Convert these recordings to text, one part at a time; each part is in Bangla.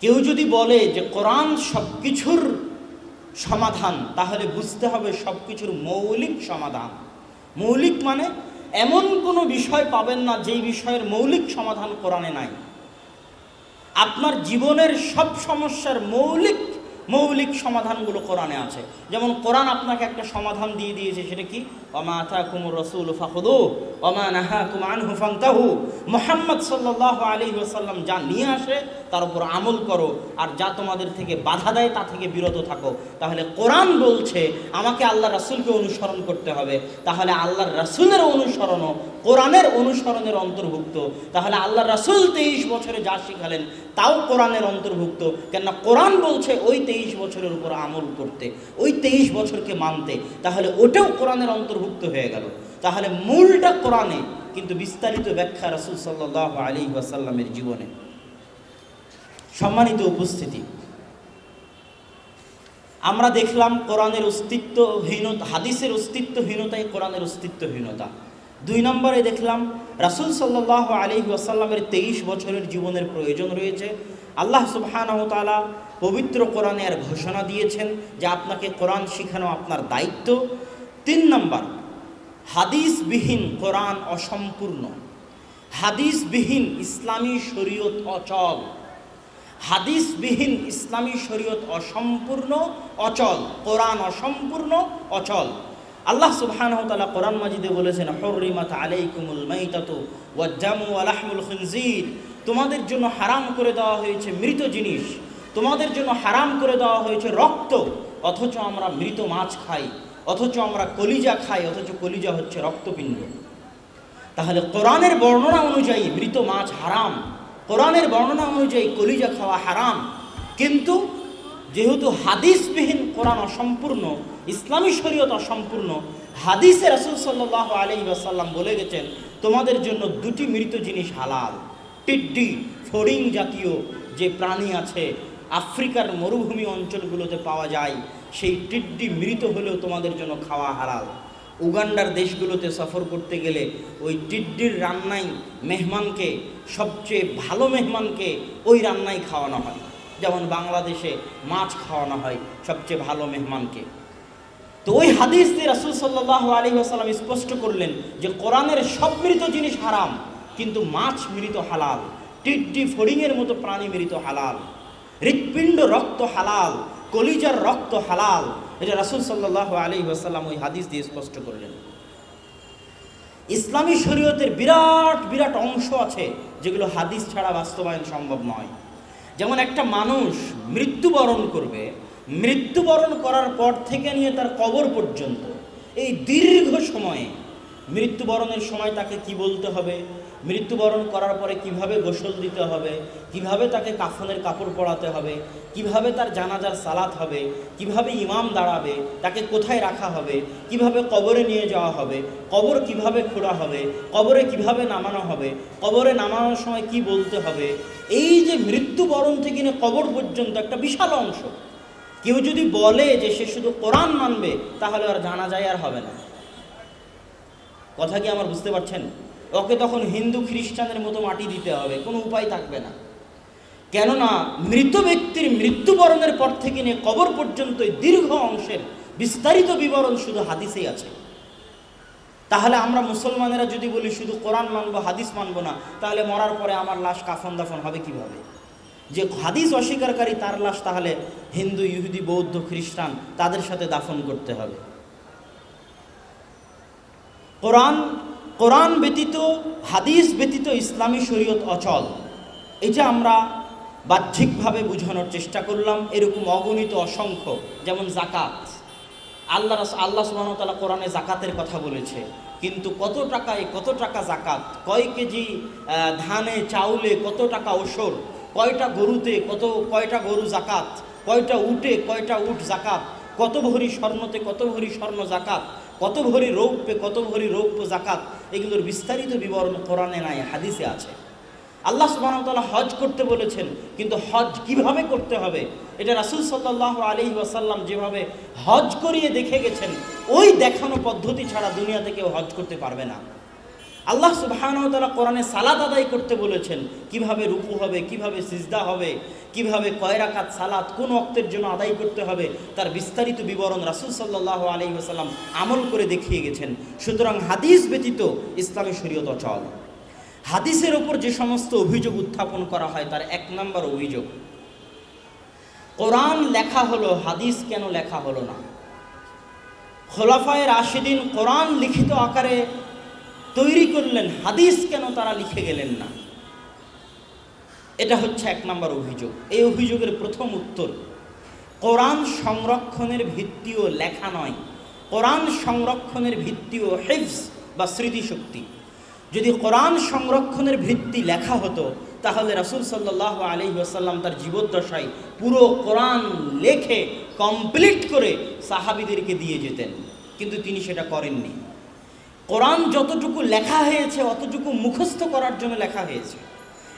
কেউ যদি বলে যে কোরআন সব কিছুর সমাধান, তাহলে বুঝতে হবে সব কিছুর মৌলিক সমাধান। মৌলিক মানে এমন কোনো বিষয় পাবেন না যেই বিষয়ের মৌলিক সমাধান কোরআনে নাই। আপনার জীবনের সব সমস্যার মৌলিক মৌলিক সমাধানগুলো কোরআনে আছে। যেমন কোরআন আপনাকে একটা সমাধান দিয়ে দিয়েছে, সেটা কি? অমা আথা কুমুর রসুল ফাহুদু অমা নাহা কুমান হুফান্তাহু মোহাম্মদ সাল্লাহ আলী ওসাল্লাম যা নিয়ে আসে, তার উপর আমল করো, আর যা তোমাদের থেকে বাধা দেয়, তা থেকে বিরত থাকো। তাহলে কোরআন বলছে, আমাকে আল্লাহ রাসুলকে অনুসরণ করতে হবে। তাহলে আল্লাহর রাসুলের অনুসরণও কোরআনের অনুসরণের অন্তর্ভুক্ত। তাহলে আল্লাহ রাসুল তেইশ বছরে যা শিখালেন, তাও কোরআনের অন্তর্ভুক্ত। কেননা কোরআন বলছে, ওই তেইশ বছরের উপর আমল করতে, ওই তেইশ বছরকে মানতে, তাহলে ওটাও কোরআনের অন্তর্ভুক্ত হয়ে গেল। তাহলে মূলটা কোরআনে, কিন্তু বিস্তারিত ব্যাখ্যা রাসুল সাল্লাহ আলী ওয়াসাল্লামের জীবনে। সম্মানিত উপস্থিতি, আমরা দেখলাম কোরআনের অস্তিত্বহীনতা, হাদিসের অস্তিত্বহীনতাই কোরআনের অস্তিত্বহীনতা। দুই নম্বরে দেখলাম রাসুল সাল্লাহ আলী ওয়াসাল্লামের তেইশ বছরের জীবনের প্রয়োজন রয়েছে আল্লাহ সুবহানাহু তাআলা পবিত্র কোরআনে আর ঘোষণা দিয়েছেন যে আপনাকে কোরআন শেখানো আপনার দায়িত্ব। তিন নম্বর, হাদিসবিহীন কোরআন অসম্পূর্ণ। হাদিসবিহীন ইসলামী শরীয়ত অচল। হাদিসবিহীন ইসলামী শরীয়ত অসম্পূর্ণ, অচল। কোরআন অসম্পূর্ণ, অচল। আল্লাহ তাআলা কোরআন মাজিদে বলেছেন, হুররিমাত আলাইকুমুল মাইতাতু ওয়াজ্জামু ওয়া লাহমুল খিনজির। তোমাদের জন্য হারাম করে দেওয়া হয়েছে মৃত জিনিস। তোমাদের জন্য হারাম করে দেওয়া হয়েছে রক্ত। অথচ আমরা মৃত মাছ খাই, অথচ আমরা কলিজা খাই, অথচ কলিজা হচ্ছে রক্তপিণ্ড। তাহলে কোরআনের বর্ণনা অনুযায়ী মৃত মাছ হারাম। কোরআনের বর্ণনা অনুযায়ী কলিজা খাওয়া হারাম। কিন্তু যেহেতু হাদিসবিহীন কোরআন অসম্পূর্ণ, ইসলামী শরীয়ত অসম্পূর্ণ, হাদিসে রাসুল সাল্লাহ আলী আসাল্লাম বলে গেছেন, তোমাদের জন্য দুটি মৃত জিনিস হালাল। টিড্ডি ফড়িং জাতীয় যে প্রাণী আছে, আফ্রিকার মরুভূমি অঞ্চলগুলোতে পাওয়া যায়, সেই টিড্ডি মৃত হলেও তোমাদের জন্য খাওয়া হারাল। উগান্ডার দেশগুলোতে সফর করতে গেলে ওই টিড্ডির রান্নাই মেহমানকে, সবচেয়ে ভালো মেহমানকে ওই রান্নাই খাওয়ানো হয়। যেমন বাংলাদেশে মাছ খাওয়ানো হয় সবচেয়ে ভালো মেহমানকে। তো ওই হাদিস দিয়ে রাসুল সাল্লাহ আলী আসালাম স্পষ্ট করলেন যে কোরআনের সব মৃত জিনিস হারাম। কিন্তু মাছ মৃত হালাল, টিড্ডি ফড়িংয়ের মতো প্রাণী মৃত হালাল, হৃৎপিণ্ড রক্ত হালাল, কলিজার রক্ত হালাল। এটা রাসুল সাল্লাহ আলী আসাল্লাম ওই হাদিস দিয়ে স্পষ্ট করলেন। ইসলামী শরীয়তের বিরাট বিরাট অংশ আছে যেগুলো হাদিস ছাড়া বাস্তবায়ন সম্ভব নয়। যেমন একটা মানুষ মৃত্যুবরণ করবে, মৃত্যুবরণ করার পর থেকে নিয়ে তার কবর পর্যন্ত, এই দীর্ঘ সময়ে মৃত্যুবরণের সময় তাকে কি বলতে হবে? মৃত্যুবরণ করার পরে কীভাবে গোসল দিতে হবে? কীভাবে তাকে কাফনের কাপড় পরাতে হবে? কীভাবে তার জানাজার সালাত হবে? কীভাবে ইমাম দাঁড়াবে? তাকে কোথায় রাখা হবে? কীভাবে কবরে নিয়ে যাওয়া হবে? কবর কীভাবে খোঁড়া হবে? কবরে কীভাবে নামানো হবে? কবরে নামানোর সময় কি বলতে হবে? এই যে মৃত্যুবরণ থেকে নিয়ে কবর পর্যন্ত একটা বিশাল অংশ। কেউ যদি বলে যে সে শুধু কোরআন মানবে, তাহলে আর জানা যায় আর হবে না। কথা কি আমার বুঝতে পারছেন? ওকে তখন হিন্দু খ্রিস্টানের মতো মাটি দিতে হবে, কোনো উপায় থাকবে না। কেননা মৃত ব্যক্তির মৃত্যুবরণের পর থেকে নিয়ে কবর পর্যন্ত দীর্ঘ অংশের বিস্তারিত বিবরণ শুধু হাদিসেই আছে। তাহলে আমরা মুসলমানেরা যদি বলি শুধু কোরআন মানবো, হাদিস মানবো না, তাহলে মরার পরে আমার লাশ কাফন দাফন হবে কীভাবে? যে হাদিস অস্বীকারী তার লাশ তাহলে হিন্দু, ইহুদি, বৌদ্ধ, খ্রিস্টান তাদের সাথে দাফন করতে হবে। কোরআন কোরআন ব্যতীত, হাদিস ব্যতীত ইসলামী শরীয়ত অচল। এটা আমরা বাহ্যিকভাবে বোঝানোর চেষ্টা করলাম, এরকম অগণিত অসংখ্য, যেমন জাকাত আল্লাহ আল্লাহ সুবাহতালা কোরআনে জাকাতের কথা বলেছে। কিন্তু কত টাকায় কত টাকা জাকাত কয় কেজি ধানে, চাউলে কত টাকা ওসর কয়টা গরুতে কত, কয়টা গরু জাকাত কয়টা উটে কয়টা উট জাকাত কত ভরি স্বর্ণতে কত ভরি স্বর্ণ জাকাত কত ভরি রৌপ্যে কত ভরি রৌপ্য জাকাত এগুলোর বিস্তারিত বিবরণ কোরআনে নাই, হাদিসে আছে। আল্লাহ সুবাহতাল্লাহ হজ করতে বলেছেন, কিন্তু হজ কীভাবে করতে হবে? এটা রাসুল সাল্লাহ আলী ওয়াসাল্লাম যেভাবে হজ করিয়ে দেখে গেছেন, ওই দেখানো পদ্ধতি ছাড়া দুনিয়াতে কেউ হজ করতে পারবে না। আল্লাহ সুবাহানতালা কোরআনে সালাদ আদায় করতে বলেছেন, কীভাবে রুকু হবে, কীভাবে সিজদা হবে, কীভাবে কয়রাকাত সালাদ কোন অক্তের জন্য আদায় করতে হবে, তার বিস্তারিত বিবরণ রাসুল সাল্লাহ আলী আসাল্লাম আমল করে দেখিয়ে গেছেন। সুতরাং হাদিস ব্যতীত ইসলামী শরীয়ত অচল। হাদিসের ওপর যে সমস্ত অভিযোগ উত্থাপন করা হয়, তার এক নম্বর অভিযোগ। কোরআন লেখা হলো, হাদিস কেন লেখা হলো না? খোলাফায় রাশিদিন কোরআন লিখিত আকারে তৈরি করলেন, হাদিস কেন তারা লিখে গেলেন না? এটা হচ্ছে এক নম্বর অভিযোগ। এই অভিযোগের প্রথম উত্তর, কোরআন সংরক্ষণের ভিত্তিও লেখা নয়। কোরআন সংরক্ষণের ভিত্তিও হেফস বা স্মৃতিশক্তি। যদি কোরআন সংরক্ষণের ভিত্তি লেখা হতো, তাহলে রাসুল সাল্লাহ আলি আসাল্লাম তার জীবদ্দশায় পুরো কোরআন লেখে, কমপ্লিট করে সাহাবিদেরকে দিয়ে যেতেন। কিন্তু তিনি সেটা করেননি। কোরআন যতটুকু লেখা হয়েছে, অতটুকু মুখস্থ করার জন্য লেখা হয়েছে।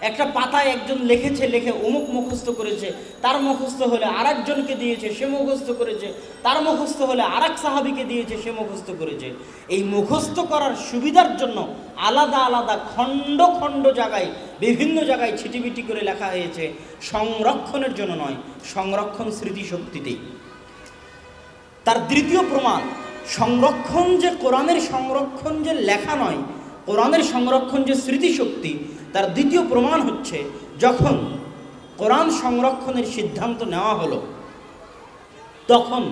একটা পাতায় একজন লিখেছে, লেখে অমুক মুখস্থ করেছে, তার মুখস্থ হলে আর একজনকে দিয়েছে, সে মুখস্থ করেছে, তার মুখস্থ হলে আর এক সাহাবিকে দিয়েছে, সে মুখস্থ করেছে। এই মুখস্থ করার সুবিধার জন্য আলাদা আলাদা খণ্ড খণ্ড জায়গায়, বিভিন্ন জায়গায় ছিটিবিটি করে লেখা হয়েছে। সংরক্ষণের জন্য নয়, সংরক্ষণ স্মৃতিশক্তিতেই। তার দ্বিতীয় প্রমাণ সংরক্ষণ যে কোরআনের সংরক্ষণ যে লেখা নয়, কোরআনের সংরক্ষণ যে স্মৃতিশক্তি, তার দ্বিতীয় প্রমাণ হচ্ছে যখন কোরআন সংরক্ষণের সিদ্ধান্ত নেওয়া হলো, তখন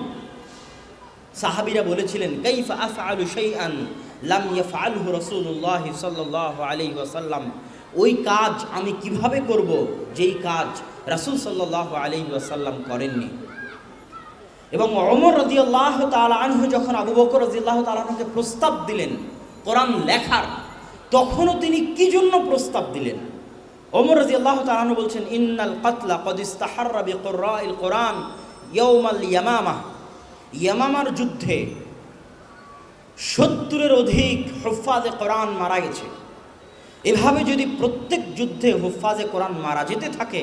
সাহাবিরা বলেছিলেন, কাইফ আফআলু শাইআন লাম ইয়াফআলহু রাসূলুল্লাহ সাল্লাল্লাহু আলাইহি ওয়াসাল্লাম, ওই কাজ আমি কীভাবে করব, যেই কাজ রাসূল সাল্লাল্লাহু আলাইহি ওয়াসাল্লাম করেননি? এবং অমর রাদিয়াল্লাহু তাআলা আনহু যখন আবু বকর রাদিয়াল্লাহু তাআলা আনহুকে প্রস্তাব দিলেন কোরআন লেখার, তখনও তিনি কি জন্য প্রস্তাব দিলেন? অমর রাজি আল্লাহ তালানু বলছেন, ইন্নাল কাতলা কদিস্তাহার্রা বিকরাইল কোরআন ইয়ৌমাল ইয়ামামা। ইয়ামামার যুদ্ধে সত্তরের অধিক হুফাজে কোরআন মারা গেছে। এভাবে যদি প্রত্যেক যুদ্ধে হুফাজে কোরআন মারা যেতে থাকে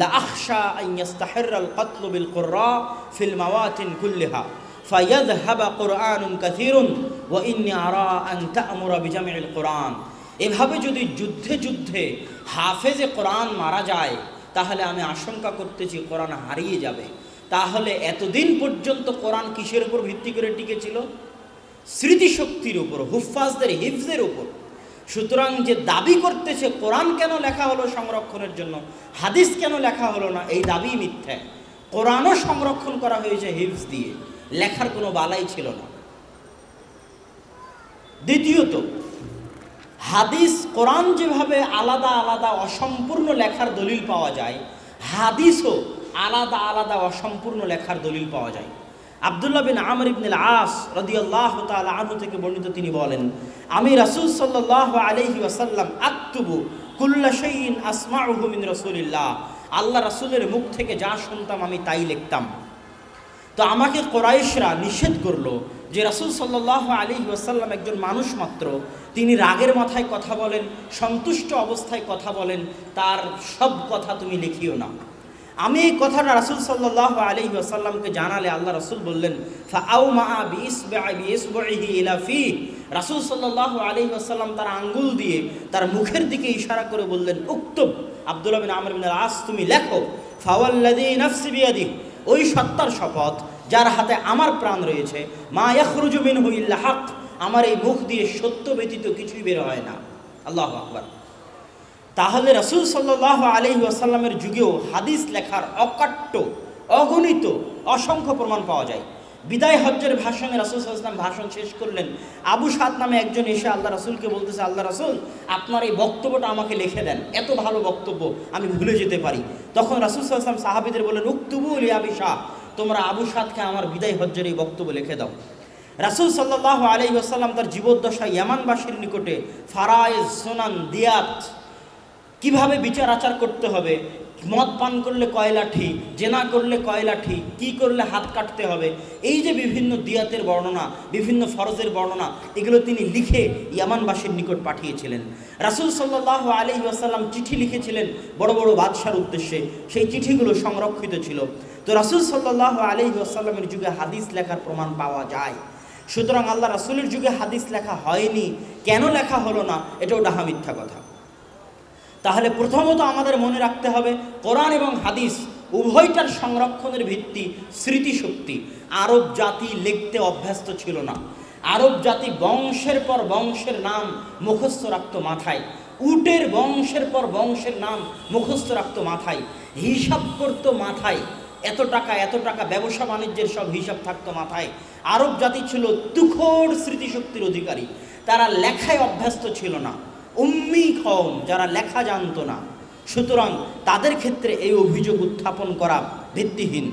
লা আখশা আইয়াস্তাহিরাল কতলু বিল কুররা ফিল মাওয়াতিন কুল্লিহা ফায়াযহাবা কুরআনুন কাসীরুন ওয়া ইন্নী আরা আন তা'মুরা বিজামিল কোরআন এভাবে যদি যুদ্ধে যুদ্ধে হাফেজে কোরআন মারা যায়, তাহলে আমি আশঙ্কা করতেছি কোরআন হারিয়ে যাবে। তাহলে এতদিন পর্যন্ত কোরআন কিসের উপর ভিত্তি করে টিকেছিল স্মৃতিশক্তির উপর হুফাজদের হিফজের উপর। সুতরাং যে দাবি করতেছে, কোরআন কেন লেখা হলো সংরক্ষণের জন্য? হাদিস কেন লেখা হলো না? এই দাবি মিথ্যা। কোরআনও সংরক্ষণ করা হয়েছে হিফজ দিয়ে। লেখার কোনো বালাই ছিল না। দ্বিতীয়ত, হাদিস কোরআন যেভাবে আলাদা আলাদা অসম্পূর্ণ লেখার দলিল পাওয়া যায়, হাদিসও আলাদা আলাদা অসম্পূর্ণ লেখার দলিল পাওয়া যায়। আবদুল্লাহ বিন আমর ইবনুল আস রদিয়াল্লাহ তাআলা আনহু থেকে বর্ণিত তিনি বলেন, আমি রাসূল সাল্লাল্লাহু আলাইহি ওয়াসাল্লাম আক্তুবু কুল্লা শাইইন আসমাউহু মিন রাসূলিল্লাহ। আল্লাহ রাসূলের মুখ থেকে যা শুনতাম আমি তাই লিখতাম। তো আমাকে কোরাইশরা নিষেধ করল যে রাসূল সাল্লাল্লাহু আলাইহি ওয়াসাল্লাম একজন মানুষ মাত্র, তিনি রাগের মাথায় কথা বলেন, সন্তুষ্ট অবস্থায় কথা বলেন, তার সব কথা তুমি লিখিও না। আমি এই কথাটা রাসুল সাল্লাহ আলী আসাল্লামকে জানালে আল্লাহ রাসুল বললেন ইলাফি রাসুল সাল্লাহ আলী আসাল্লাম তার আঙ্গুল দিয়ে তার মুখের দিকে ইশারা করে বললেন উক্তব আব্দুল্লাহ বিন আমর আস তুমি লেখো ফাওয়াল্লাদি ওই সত্তার শপথ যার হাতে আমার প্রাণ রয়েছে, মা ইয়াখরুজু মিনহু ইল্লা হক আমার এই মুখ দিয়ে সত্য ব্যতীত কিছুই বের হয় না। আল্লাহ আকবার। তাহলে রসুল সাল্লাহ আলহি আসাল্লামের যুগেও হাদিস লেখার অকাট্য, অগণিত, অসংখ্য প্রমাণ পাওয়া যায়। বিদায় হজ্জের ভাষণে রাসুল সাল্লাম ভাষণ শেষ করলেন। আবু সাদ নামে একজন এসে আল্লাহ রাসুলকে বলতেছে, আল্লাহ রাসুল, আপনার এই বক্তব্যটা আমাকে লিখে দেন। এত ভালো বক্তব্য, আমি ভুলে যেতে পারি। তখন রাসুল সাল্লাম সাহাবিদের বললেন, উক্তুবু আলী আবি শাহ, তোমরা আবু সাদকে আমার বিদায় হজ্জের এই বক্তব্য লিখে দাও। রাসুল সাল্লাহ আলি আসাল্লাম তার জীবদ্দশা ইয়ামানবাসীর নিকটে ফারায়েজ সোনান দিয়াত কীভাবে বিচার আচার করতে হবে? মদ পান করলে কয়লাঠি জেনা করলে কয়লাঠি কি করলে হাত কাটতে হবে? এই যে বিভিন্ন দিয়াতের বর্ণনা, বিভিন্ন ফরজের বর্ণনা, এগুলো তিনি লিখে ইয়ামানবাসীর নিকট পাঠিয়েছিলেন। রাসুল সাল্লাহ আলি আসাল্লাম চিঠি লিখেছিলেন বড় বড় বাদশার উদ্দেশ্যে। সেই চিঠিগুলো সংরক্ষিত ছিল। তো রাসুল সাল্লাহ আলি আসাল্লামের যুগে হাদিস লেখার প্রমাণ পাওয়া যায়। সুতরাং আল্লাহ রাসুলের যুগে হাদিস লেখা হয়নি। কেন লেখা হলো না? এটাও ডাহা মিথ্যা কথা। তাহলে প্রথমত আমাদের মনে রাখতে হবে, কোরআন এবং হাদিস উভয়টার সংরক্ষণের ভিত্তি স্মৃতিশক্তি। আরব জাতি লিখতে অভ্যস্ত ছিল না। আরব জাতি বংশের পর বংশের নাম মুখস্থ রাখতো মাথায়। উটের বংশের পর বংশের নাম মুখস্থ রাখতো মাথায়। হিসাব করতো মাথায়। এত টাকা এত টাকা ব্যবসা বাণিজ্যের সব হিসাব থাকতো মাথায়। আরব জাতি ছিল তুখোর স্মৃতিশক্তির অধিকারী। তারা লেখায় অভ্যস্ত ছিল না। উম্মি কম যারা লেখা জানত না। সুতরাং তাদের ক্ষেত্রে এই অভিযোগ উত্থাপন করা ভিত্তিহীন।